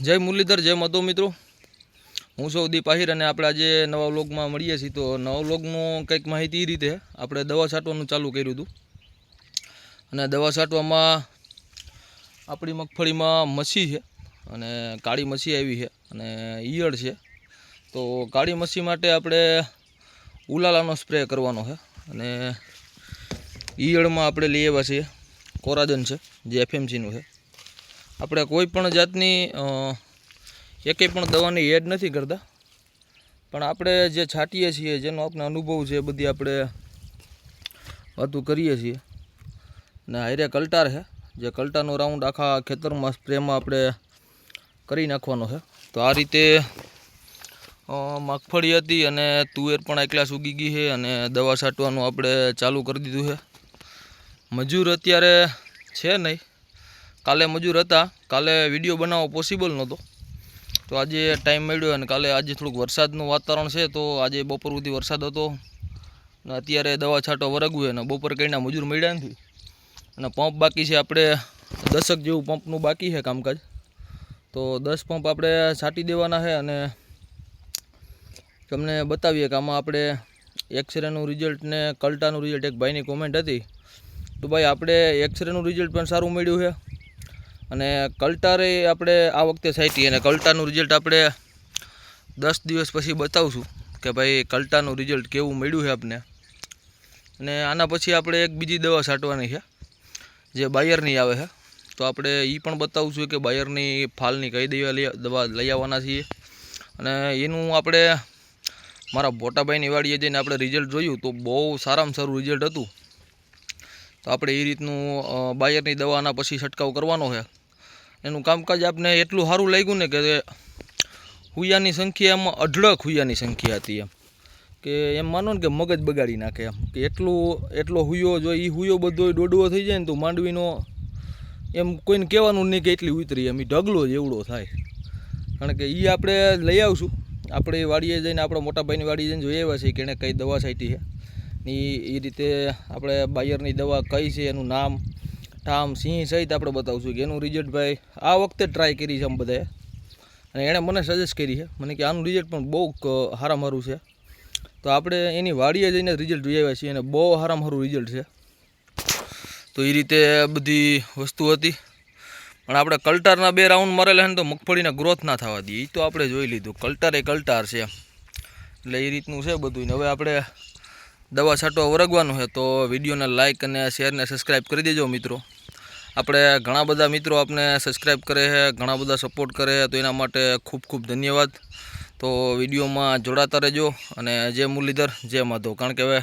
જય મુરલીધર, જય મધો મિત્રો. હું છું દીપ આહિર અને આપણે આજે નવા વ્લોગમાં મળીએ છીએ. તો નવા વ્લોગનું કંઈક માહિતી એ રીતે આપણે દવા છાંટવાનું ચાલુ કર્યું હતું. અને દવા છાંટવામાં આપણી મગફળીમાં મસી છે અને કાળી મસી આવી છે અને ઈયળ છે. તો કાળી મસી માટે આપણે ઉલાલાનો સ્પ્રે કરવાનો છે અને ઈયળમાં આપણે લઈ આવ્યા છીએ કોરાજન છે, જે એફએમસીનું છે. આપણે કોઈ પણ જાતની એકે પણ દવાની એડ નથી કરતા. પણ આપણે જે છાંટીએ છીએ, જેનો આપણે અનુભવ છે બધી આપણે વાતું કરીએ છીએ. ને હારે કલટાર છે. જે કલટાનો રાઉન્ડ આખા ખેતરમાં સ્પ્રેમાં આપણે કરી નાખવાનો છે. તો આ રીતે મગફળી હતી અને તુવેર પણ એકલા ઉગી ગઈ છે અને દવા છાંટવાનું આપણે ચાલુ કરી દીધું છે. મજૂર અત્યારે છે નહીં. કાલે મજૂર હતા. કાલે વીડિયો બનાવવો પોસિબલ નહોતો. તો આજે ટાઈમ મળ્યો અને કાલે આજે થોડુંક વરસાદનું વાતાવરણ છે તો આજે બપોર સુધી વરસાદ હતો. ને અત્યારે દવા છાંટો વરગવું અને બપોર કઈના મજૂર મળ્યા નથી. અને પંપ બાકી છે આપણે દશક જેવું પંપનું બાકી છે કામકાજ. તો દસ પંપ આપણે છાંટી દેવાના છે અને તમને બતાવીએ કે આમાં આપણે એક્સરેનું રિઝલ્ટ ને કલ્ટાનું રિઝલ્ટ એક ભાઈની કોમેન્ટ હતી. તો ભાઈ, આપણે એક્સરેનું રિઝલ્ટ પણ સારું મળ્યું છે. અને કલ્ટારે આપણે આ વખતે સાચી અને કલ્ટાનું રિઝલ્ટ આપણે દસ દિવસ પછી બતાવશું કે ભાઈ કલ્ટાનું રિઝલ્ટ કેવું મળ્યું છે આપને. અને આના પછી આપણે એક બીજી દવા છાંટવાની છે, જે બાયરની આવે છે. તો આપણે એ પણ બતાવશું કે બાયરની ફાલની કઈ દવા દવા લઈ આવવાના છીએ. અને એનું આપણે મારા મોટાભાઈની વાડીએ જઈને આપણે રિઝલ્ટ જોયું તો બહુ સારામાં સારું રિઝલ્ટ હતું. તો આપણે એ રીતનું બાયરની દવાના પછી છંટકાવ કરવાનો છે. એનું કામકાજ આપને એટલું સારું લાગ્યું ને કે હુયાની સંખ્યા એમાં અઢળક હુયાની સંખ્યા હતી એમ. કે એમ માનો ને કે મગજ બગાડી નાખે એમ. કે એટલું, એટલો હુયો જો એ હુયો બધો દોડવો થઈ જાય ને તો માંડવીનો એમ કોઈને કહેવાનું નહીં કે એટલી ઉતરી એમ. એ ઢગલો જ એવડો થાય. કારણ કે એ આપણે લઈ આવશું. આપણે વાડીએ જઈને, આપણા મોટા ભાઈની વાડીએ જઈને જોઈ આવ્યા છીએ કે એણે કઈ દવા છાંટી છે. ને એ રીતે આપણે બાયરની દવા કઈ છે, એનું નામ, ઠામ, સિંહ સહિત આપણે બતાવશું કે એનું રિઝલ્ટ ભાઈ આ વખતે ટ્રાય કરી છે આમ બધાએ. અને એણે મને સજેસ્ટ કરી છે. મને કે આનું રિઝલ્ટ પણ બહુ હારામાં સારું છે. તો આપણે એની વાડીએ જઈને રિઝલ્ટ જોઈ આવ્યા છીએ અને બહુ હારામાં સારું રિઝલ્ટ છે. તો એ રીતે બધી વસ્તુ હતી. પણ આપણે કલ્ટારના બે રાઉન્ડ મરેલા ને તો મગફળીના ગ્રોથ ના થવા દઈએ એ તો આપણે જોઈ લીધું. કલ્ટાર એ કલ્ટાર છે એટલે એ રીતનું છે બધું હવે આપણે દવા છાંટો વરગવાનું છે, તો વિડીયોને લાઇક અને શેરને સબસ્ક્રાઈબ કરી દેજો મિત્રો. આપણે ઘણા બધા મિત્રો આપને સબસ્ક્રાઈબ કરે છે, ઘણા બધા સપોર્ટ કરે તો એના માટે ખૂબ ખૂબ ધન્યવાદ. તો વિડીયોમાં જોડાતા રહેજો અને જય મુરલીધર, જય માધવ. કારણ કે હવે